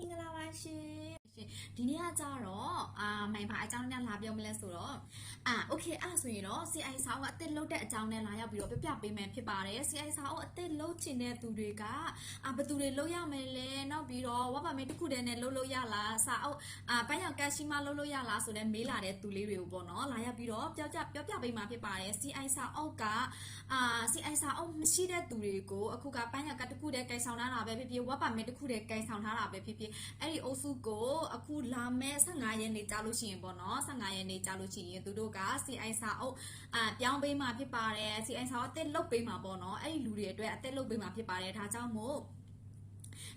မင်္ဂလာပါ ရှင်ရှင်ဒီနေ့ကကြတော့အာမိုင်ဘာအကြောင်းနဲ့လာပြောမလဲဆိုတော့အာโอเคအဲ့ဆိုရင်တော့ CI စာအုပ်အသစ်လုတ်တဲ့အကြောင်းနဲ့လာရောက်ပြီးတော့ပြပြပေးမယ်ဖြစ်ပါတယ် CI စာအုပ်အသစ်လုတ်ချင်တဲ့သူတွေကအာဘယ်သူတွေလုတ်ရမယ်လဲနောက်ပြီးတော့ဝက်ပါမင်းတစ်ခုတည်းနဲ့လုတ်လို့ရလားစာအုပ်အာပန်းရောက်ကက်ရှိမလုတ်လို့ရလားဆိုတဲ့မေးလာတဲ့သူလေးတွေကိုပေါ့နော်လာရောက်ပြီးတော့ပြောပြပြောပြပေးမှာဖြစ်ပါတယ် CI စာအုပ်ကအာ CI စာအုပ်မရှိတဲ့သူတွေကိုအခုကပန်းရောက်ကတစ်ခုတည်းကင်ဆောင်ထားတာပဲဖြစ်ဖြစ်ဝက်ပါမင်းတစ်ခုတည်းကင်ဆောင်ထားတာပဲဖြစ်ဖြစ်အဲ့ဒီအုပ်စုကို အခုလာမဲ့15ရက်နေ့ကြာလို့ရှိရင်ပေါ့နော်15ရက်နေ့ကြာလို့ရှိရင်သူတို့က CI စာအုပ်အာပြောင်းပေးမှာဖြစ်ပါတယ် CI စာအုပ်အသစ်လုတ်ပေးမှာပေါ့နော်အဲ့ဒီလူတွေအတွက်အသစ်လုတ်ပေးမှာဖြစ်ပါတယ်ဒါကြောင့်မို့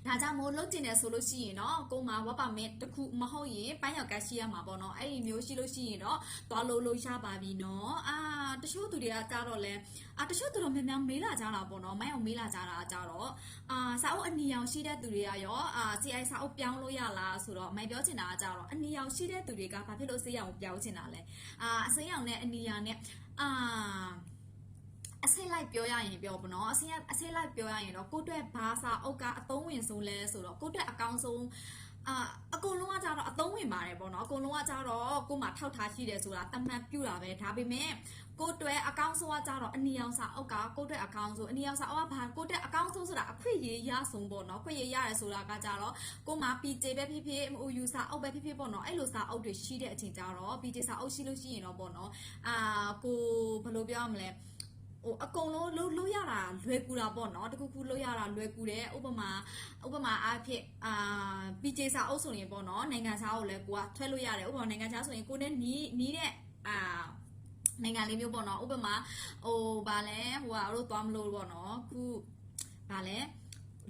ဒါကြောင့်မို့လုတ်တင်တယ်ဆိုလို့ရှိရင်တော့ကိုမဝက်ပါမင်းတစ်ခုမဟုတ်ရင်ပန်းရောက်ကရှိရမှာပေါ့နော်အဲ့ဒီမျိုးရှိလို့ရှိရင်တော့သွားလို့လို့ရပါပြီနော်အာတချို့သူတွေကကြားတော့လဲအာတချို့သူတို့များများမေးလာကြတာပေါ့နော်မိုင်းအောင်မေးလာကြတာကြတော့အာ စာအုပ်အနီရောင်ရှိတဲ့သူတွေကရောအာ CI စာအုပ်ပြောင်းလို့ရလားဆိုတော့မိုင်းပြောချင်တာကကြတော့အနီရောင်ရှိတဲ့သူတွေကဘာဖြစ်လို့စေးရောင်ကိုပြောင်းချင်တာလဲအာအစေးရောင်နဲ့အနီရောင်နဲ့အာအစိမ့်လိုက်ပြောရရင်ပြောပေါ့နော်အစိမ့်အစိမ့်လိုက်ပြောရရင်တော့ကိုယ့်အတွက်ဘာစာအုပ်ကအသုံးဝင်ဆုံးလဲဆိုတော့ကိုယ့်အတွက်အကောင်းဆုံး အာအကုန်လုံးကကြတော့အသုံးဝင်ပါတယ်ပေါ့နော်အကုန်လုံးကကြတော့ကို့မှာထောက်ထားရှိတယ်ဆိုတာတမန်ပြူတာပဲဒါပေမဲ့ကိုယ့်အတွက်အကောင်းဆုံးကကြတော့အနီရောင်စာအုပ်ကကိုယ့်အတွက်အကောင်းဆုံးအနီရောင်စာအုပ်ကဘာကိုယ့်အတွက်အကောင်းဆုံးဆိုတာအခွင့်အရေးရဆုံးပေါ့နော်ခွင့်ရရတယ်ဆိုတာကကြတော့ကို့မှာ PJ ပဲဖြစ်ဖြစ် MOU စာအုပ်ပဲဖြစ်ဖြစ်ပေါ့နော်အဲ့လိုစာအုပ်တွေရှိတဲ့အချိန်ကြတော့ PJ စာအုပ်ရှိလို့ရှိရင်တော့ပေါ့နော်အာကိုဘယ်လိုပြောရမလဲ ဟိုအကုန်လုံးလုံးလုံးရတာလွယ်ကူတာပေါ့နော်တခုခုလုံးရတာလွယ်ကူတယ်ဥပမာဥပမာအားဖြင့်အာ PJ စာအုပ်ဆိုရင်ပေါ့နော်နိုင်ငံခြားကိုလည်းကိုကထွက်လို့ရတယ်ဥပမာနိုင်ငံခြားဆိုရင်ကိုနဲ့နီးနီးတဲ့အာနိုင်ငံလေးမျိုးပေါ့နော်ဥပမာဟိုဗာလဲဟိုဟာတို့သွားမလို့ပေါ့နော်ခုဗာလဲ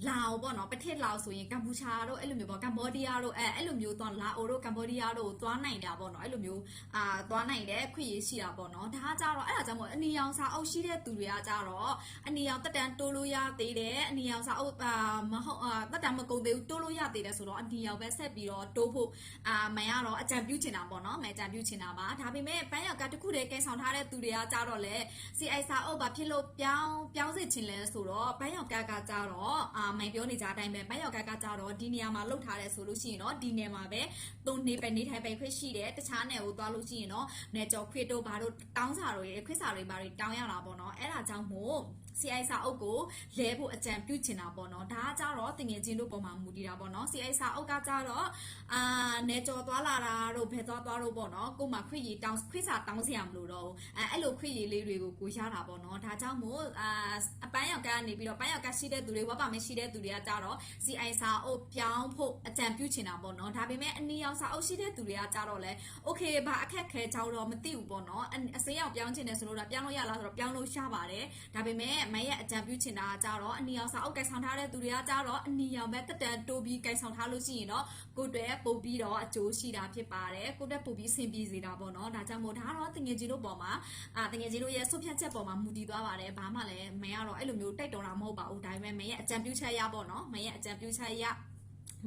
လာအိုပေါ့နော်ပထစ်လာအိုဆိုရင်ကမ္ဘူချာတို့အဲ့လိုမျိုးပေါ့ကမ္ဘောဒီးယားတို့အဲအဲ့လိုမျိုးသွားလာအိုတို့ကမ္ဘောဒီးယားတို့သွားနိုင်တာပေါ့နော်အဲ့လိုမျိုးအာသွားနိုင်တဲ့ခွင့်ရရှိတာပေါ့နော်ဒါကကြတော့အဲ့ဒါကြောင့်မို့အနီရောင်စာအုပ်ရှိတဲ့သူတွေကကြတော့အနီရောင်တက်တန်တိုးလို့ရသေးတယ်အနီရောင်စာအုပ်အာမဟုတ်အာတက်တန်မကုန်သေးဘူးတိုးလို့ရသေးတယ်ဆိုတော့အနီရောင်ပဲဆက်ပြီးတော့တိုးဖို့အာမန်ကတော့အကြံပြုချင်တာပေါ့နော်မန်အကြံပြုချင်တာပါဒါပေမဲ့ပန်းရောက်ကတခုတည်းကဲဆောင်ထားတဲ့သူတွေကကြတော့လေ CI စာအုပ်ဘာဖြစ်လို့ပြောင်းပြောင်းစေချင်လဲဆိုတော့ပန်းရောက်ကကကြတော့အာမိုင်ပြောနေကြအတိုင်းပဲပန်းရောက်ကကကြတော့ဒီနေရာမှာလှုပ်ထားတယ်ဆိုလို့ရှိရင်တော့ဒီနေရာမှာပဲသုံးနေပဲနေထိုင်ပဲခွင့်ရှိတယ်တခြားနယ်ကိုသွားလို့ရှိရင်တော့နေကြော်ခွေတို့ဘာတို့တောင်းစာတွေခွေစာတွေဘာတွေတောင်းရတာပေါ့နော်အဲ့ဒါကြောင့်မို့ CI စာအုပ်ကိုလဲဖို့အကြံပြုချင်တာပေါ့နော်ဒါကကြတော့တင်ငယ်ချင်းတို့ပုံမှာမူတည်တာပေါ့နော် CI စာအုပ်ကကြတော့အာနေကြော်သွားလာတာတို့ဘယ်သွားသွားတို့ပေါ့နော်ကို့မှာခွေရည်တောင်းခွေစာတောင်းစရာမလိုတော့ဘူးအဲအဲ့လိုခွေရည်လေးတွေကိုကိုရတာပေါ့နော်ဒါကြောင့်မို့အာအပန်းရောက်ကနေပြီးတော့ပန်းရောက်ကရှိတဲ့သူတွေဝက်ပါမရှိတဲ့သူတွေကကြတော့ CI စာအုပ်ပြောင်းဖို့အကြံပြုချင်တာပေါ့နော်ဒါပေမဲ့အနီရောင်စာအုပ်ရှိတဲ့သူတွေကကြတော့လဲ okay ဘာအခက်ခဲကြောင်းတော့မသိဘူးပေါ့နော်အစေးရောက်ပြောင်းချင်တယ်ဆိုလို့ဒါပြောင်းလို့ရလားဆိုတော့ပြောင်းလို့ရပါတယ်ဒါပေမဲ့မရဲ့အကြံပြုချင်တာကကြတော့အနီရောင်စာအုပ်ကိုင်ဆောင်ထားတဲ့သူတွေကကြတော့အနီရောင်ပဲတက်တန်တိုးပြီးကိုင်ဆောင်ထားလို့ရှိရင်တော့ကိုယ့်အတွက်ပို့ပြီးတော့အကျိုးရှိတာဖြစ်ပါတယ်ကိုယ့်အတွက်ပို့ပြီးဆင်ပြေစေတာပေါ့နော်ဒါကြောင့်မို့ဒါကတော့တငယ်ကြီးတို့ပေါ်မှာအာတငယ်ကြီးတို့ရဲ့ဆုတ်ဖြတ်ချက်ပေါ်မှာမူတည်သွားပါတယ်ဘာမှလည်းမရတော့အဲ့လိုမျိုးတိုက်တော်တာမဟုတ်ပါဘူးဒါပေမဲ့မရဲ့အကြံပြုချက်ရပေါ့နော်မရဲ့အကြံပြုချက်ရ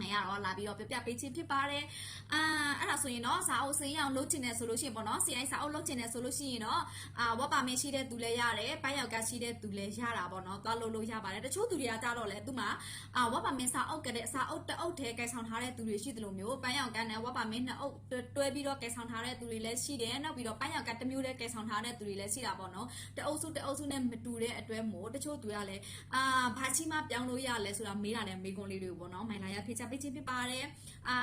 မရတော့လာပြီးတော့ပြပြပေးခြင်းဖြစ်ပါတယ်အာအဲ့ဒါဆိုရင်တော့စာအုပ်စင်းအောင်လုပ်ချင်တယ်ဆိုလို့ရှိရင်ပေါ့နော် CI စာအုပ်လုပ်ချင်တယ်ဆိုလို့ရှိရင်တော့အာဝက်ပါမင်းရှိတဲ့သူလည်းရတယ်ပန်းရောက်ကရှိတဲ့သူလည်းရတာပေါ့နော်သွားလို့လို့ရပါတယ်တချို့သူတွေကကြတော့လေသူမှအာဝက်ပါမင်းစာအုပ်ကတဲ့စာအုပ်တအုပ်ထဲကဲဆောင်ထားတဲ့သူတွေရှိတယ်လို့မျိုးပန်းရောက်ကနဲ့ဝက်ပါမင်းနှစ်အုပ်တွဲပြီးတော့ကဲဆောင်ထားတဲ့သူတွေလည်းရှိတယ်နောက်ပြီးတော့ပန်းရောက်ကတစ်မျိုးတည်းကဲဆောင်ထားတဲ့သူတွေလည်းရှိတာပေါ့နော်တအုပ်စုတအုပ်စုနဲ့မတူတဲ့အတွဲမို့တချို့သူကလည်းအာဘာချီမှပြောင်းလို့ရလဲဆိုတာမေးတာလည်းမေးခွန်းလေးတွေကိုပေါ့နော်မိုင်လာရဖိချပေးခြင်းဖြစ်ပါတယ်အာ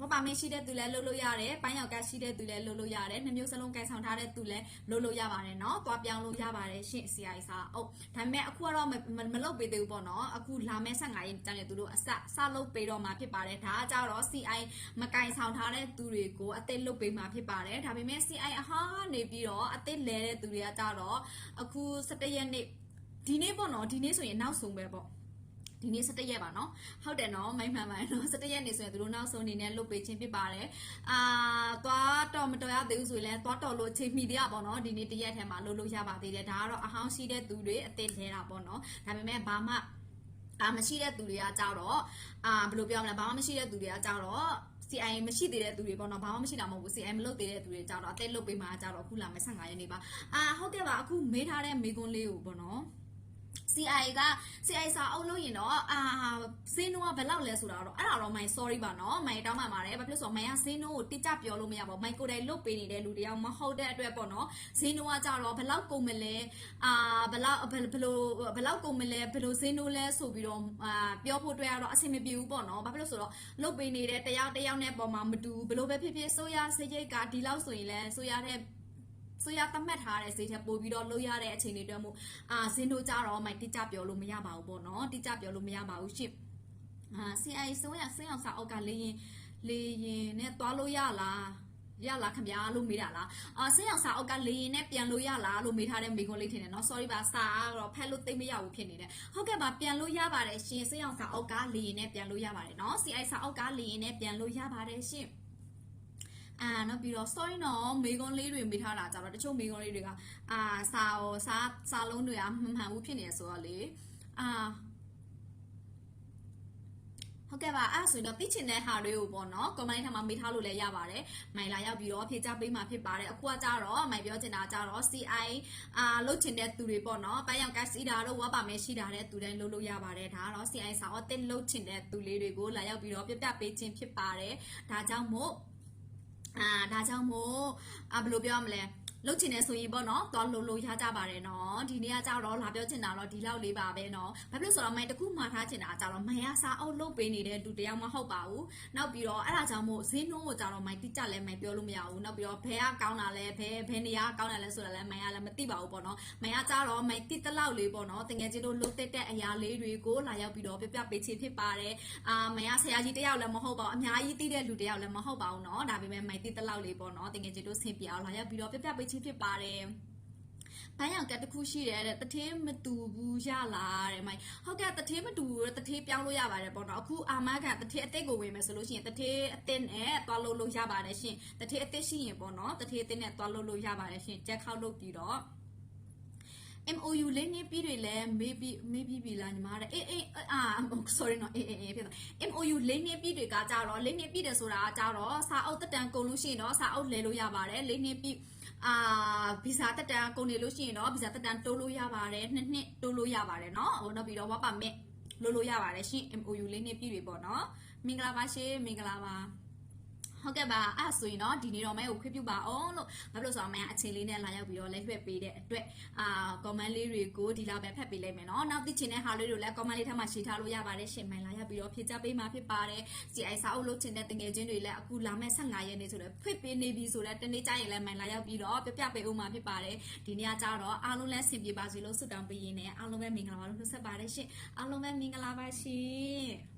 ဝက်ပါမင်းရှိတဲ့သူလည်းလုပ်လို့ရတယ်ပန်းရောက်ကရှိတဲ့သူလည်းလုပ်လို့ရတယ်နှစ်မျိုးစလုံးကဲဆောင်ထားတဲ့သူလည်းလုပ်လို့ရပါတယ်เนาะသွားပြောင်းလို့ရပါတယ်ရှင့် CI စာအုပ်ဒါပေမဲ့အခုကတော့မလုပ်ပေးသေးဘူးပေါ့နော်အခုလာမယ့်15ရက်ကျန်တဲ့သူတို့အစစလုပ်ပေးတော့မှာဖြစ်ပါတယ်ဒါကကြတော့ CI မကင်ဆောင်ထားတဲ့သူတွေကိုအသက်လုပ်ပေးမှာဖြစ်ပါတယ်ဒါပေမဲ့ CI အဟာနေပြီးတော့အသက်လဲတဲ့သူတွေကကြတော့အခု17ရက်နေ့ဒီနေ့ပေါ့နော်ဒီနေ့ဆိုရင်နောက်ဆုံးပဲပေါ့ ဒီနေ့17ရက်ပါเนาะဟုတ်တယ်เนาะမိုင်းမှန်မှန်เนาะ17ရက်နေဆိုရင်တို့နောက်ဆုံးအနေနဲ့လုတ်ပေးခြင်းဖြစ်ပါတယ်အာသွားတော့မတော်ရသေးဘူးဆိုရင်လည်းသွားတော်လို့ချိန်မိသေးတာပေါ့เนาะဒီနေ့တရက်ထဲမှာလုတ်လို့ရပါသေးတယ်ဒါကတော့အဟောင်းရှိတဲ့သူတွေအသက်လဲတာပေါ့เนาะဒါပေမဲ့ဘာမှအာမရှိတဲ့သူတွေကကြောက်တော့အာဘယ်လိုပြောမလဲဘာမှမရှိတဲ့သူတွေကကြောက်တော့ CI မရှိသေးတဲ့သူတွေပေါ့နော်ဘာမှမရှိတာမဟုတ်ဘူး CI မလုပ်သေးတဲ့သူတွေကြောက်တော့အသက်လုတ်ပေးမှာကြောက်တော့အခုလာမယ့်15ရက်နေ့ပါအာဟုတ်ကဲ့ပါအခုမေးထားတဲ့မေကွန်းလေးကိုပေါ့နော် CI က CI စာအုပ်လို့ရင်တော့အာဈေးနှုန်းကဘယ်လောက်လဲဆိုတာတော့အဲ့ဒါတော့မိုင် sorry ပါနော်မိုင်တောင်းပန်ပါတယ်ဘာဖြစ်လို့ဆိုတော့မိုင်ကဈေးနှုန်းကိုတိကျပြောလို့မရပါဘူးမိုင်ကိုယ်တိုင်လုတ်ပေးနေတဲ့လူတယောက်မဟုတ်တဲ့အတွက်ပေါ့နော်ဈေးနှုန်းကကြတော့ဘယ်လောက်ကုန်မလဲအာဘယ်လောက်ဘယ်ဘယ်လိုဘယ်လောက်ကုန်မလဲဘယ်လိုဈေးနှုန်းလဲဆိုပြီးတော့အာပြောဖို့အတွက်ကတော့အဆင်မပြေဘူးပေါ့နော်ဘာဖြစ်လို့ဆိုတော့လုတ်ပေးနေတဲ့တယောက်တယောက်နဲ့ပုံမှာမတူဘူးဘယ်လိုပဲဖြစ်ဖြစ်ဆိုရစေရိတ်ကဒီလောက်ဆိုရင်လဲဆိုရတဲ့ ဆိုရသတ်မှတ်ထားတဲ့ဈေးထက်ပိုပြီးတော့လို့ရတဲ့အချိန်တွေအတွက်မို့အာဈေးနှုန်းကြတော့မိုင်တိကျပြောလို့မရပါဘူးပေါ့နော်တိကျပြောလို့မရပါဘူးရှင့်အာ CI ဆိုရစင်းအောင်စာအုပ်ကလေရင်လေရင်နဲ့သွားလို့ရလားရလားခင်ဗျာလို့မေးတာလားအာစင်းအောင်စာအုပ်ကလေရင်နဲ့ပြန်လို့ရလားလို့မေးထားတဲ့မိကုန်းလေးထင်တယ်နော် sorry ပါစာကတော့ဖက်လို့သိမရဘူးဖြစ်နေတယ်ဟုတ်ကဲ့ပါပြန်လို့ရပါတယ်ရှင်စင်းအောင်စာအုပ်ကလေရင်နဲ့ပြန်လို့ရပါတယ်နော် CI စာအုပ်ကလေရင်နဲ့ပြန်လို့ရပါတယ်ရှင် အာနော်ပြီးတော့ sorry နော်မေကွန်လေးတွေမိထားတာကြတော့တချို့မေကွန်လေးတွေကအာစာရောစာစာလုံးတွေကမမှန်ဘူးဖြစ်နေရဆိုတော့လေအာဟုတ်ကဲ့ပါအဲ့ဒါဆိုရင်တော့သိချင်တဲ့ဟာတွေကိုပေါ့နော် comment ထဲမှာမေးထားလို့လည်းရပါတယ်။မိုင်လာရောက်ပြီးတော့ဖြေချပေးမှာဖြစ်ပါတယ်။အခုကကြတော့မိုင်ပြောချင်တာကြတော့ CI အာလုတ်ချင်တဲ့သူတွေပေါ့နော်။ပန်းရောင်ကစီတာတို့ဝါပါမဲရှိတာတဲ့သူတိုင်းလုတ်လို့ရပါတယ်။ဒါကတော့ CI စာအသစ်လုတ်ချင်တဲ့သူလေးတွေကိုလာရောက်ပြီးတော့ပြပြပေးခြင်းဖြစ်ပါတယ်။ဒါကြောင့်မို့ အာဒါကြောင့်မို့အာဘယ်လိုပြောရမလဲ လုတ်ချင်တယ်ဆိုရင်ပေါ့နော်သွားလုံလုံရကြပါတယ်နော်ဒီနေ့ကကြတော့လာပြောချင်တာတော့ဒီလောက်လေးပါပဲနော်ဘာဖြစ်လို့ဆိုတော့မိုင်တစ်ခုမှာထားချင်တာကြတော့မိုင်ရစာအုပ်လုတ်ပေးနေတဲ့လူတယောက်မဟုတ်ပါဘူးနောက်ပြီးတော့အဲ့ဒါကြောင့်မို့ဈေးနှုန်းကိုကြတော့မိုင်တိကျလဲမိုင်ပြောလို့မရဘူးနောက်ပြီးတော့ဘယ်ကကောင်းတာလဲဘယ်ဘယ်နေရာကောင်းတယ်လဲဆိုတာလဲမိုင်ကလည်းမသိပါဘူးပေါ့နော်မိုင်ကကြတော့မိုင်တိတလောက်လေးပေါ့နော်တကယ်ချင်းတို့လုတ်တက်တဲ့အရာလေးတွေကိုလာရောက်ပြီးတော့ပြပြပေးချင်ဖြစ်ပါတယ်အာမိုင်ကဆရာကြီးတယောက်လည်းမဟုတ်ပါဘူးအများကြီးသိတဲ့လူတယောက်လည်းမဟုတ်ပါဘူးနော်ဒါပေမဲ့မိုင်တိတလောက်လေးပေါ့နော်တကယ်ချင်းတို့ဆင်ပြအောင်လာရောက်ပြီးတော့ပြပြပေးချင်ဖြစ်ပါတယ်ဘန်းရောင်ကတ်တစ်ခုရှိတယ်တဲ့တထင်းမတူဘူးရလားတဲ့မိုင်ဟုတ်ကဲ့တထင်းမတူဘူးတထင်းပြောင်းလို့ရပါတယ်ပေါ့နော်အခုအာမခံတထင်းအစ်စ်ကိုဝင်မယ်ဆိုလို့ရှိရင်တထင်းအစ်စ်နဲ့သွားလို့လို့ရပါတယ်ရှင်တထင်းအစ်စ်ရှိရင်ပေါ့နော်တထင်းအစ်စ်နဲ့သွားလို့လို့ရပါတယ်ရှင်ကြက်ခောက်လုပ်ပြီးတော့ MOU လေးနည်းပြီးတွေလည်းမေးပြီးမေးပြီးပြီလားညီမတဲ့အေးအေးအာ sorry နော်အေးအေးအေးဖြစ်သွား MOU လေးနည်းပြီးတွေကကြတော့လေးနည်းပြီးတယ်ဆိုတာကြတော့စာအုပ်တက်တန်ကုန်လို့ရှိရင်တော့စာအုပ်လဲလို့ရပါတယ်လေးနည်းပြီး အာဗီဇာတက်တန်ကုန်နေလို့ရှိရင်တော့ဗီဇာတက်တန်တိုးလို့ရပါတယ်နှစ်နှစ်တိုးလို့ရပါတယ်เนาะဟိုနောက်ပြီးတော့ဝပါမက်လို့လို့ရပါတယ်ရှင် MOU လေးနည်းပြီးတွေပေါ့เนาะမင်္ဂလာပါရှင်မင်္ဂလာပါ ဟုတ်ကဲ့ပါအဲ့ဆိုရင်တော့ဒီနေ့တော့မဲကိုခွင့်ပြုပါအောင်လို့ဘာဖြစ်လို့ဆိုတော့မဲအချိန်လေးနဲ့လာရောက်ပြီးတော့လဲလွှဲပေးတဲ့အတွက်အာ comment လေးတွေကိုဒီလောက်ပဲဖတ်ပေးလိုက်မယ်နော်နောက်သိချင်တဲ့ဟာလေးတွေကိုလည်း comment လေးထဲမှာရှင်းထားလို့ရပါတယ်ရှင်မိုင်လာရောက်ပြီးတော့ဖြည့်ချပေးမှာဖြစ်ပါတယ် CI စာအုပ်လုပ်ချင်တဲ့တငယ်ချင်းတွေလည်းအခုလာမဲ့15ရက်နေ့ဆိုတော့ဖွင့်ပေးနေပြီဆိုတော့တနေ့ကျရင်လည်းမိုင်လာရောက်ပြီးတော့ပြပြပေးဦးမှာဖြစ်ပါတယ်ဒီနေ့ကကြတော့အားလုံးလည်းဆင်ပြေပါစေလို့ဆုတောင်းပေးရင်းနဲ့အားလုံးပဲမင်္ဂလာပါလို့နှုတ်ဆက်ပါတယ်ရှင်အားလုံးပဲမင်္ဂလာပါရှင်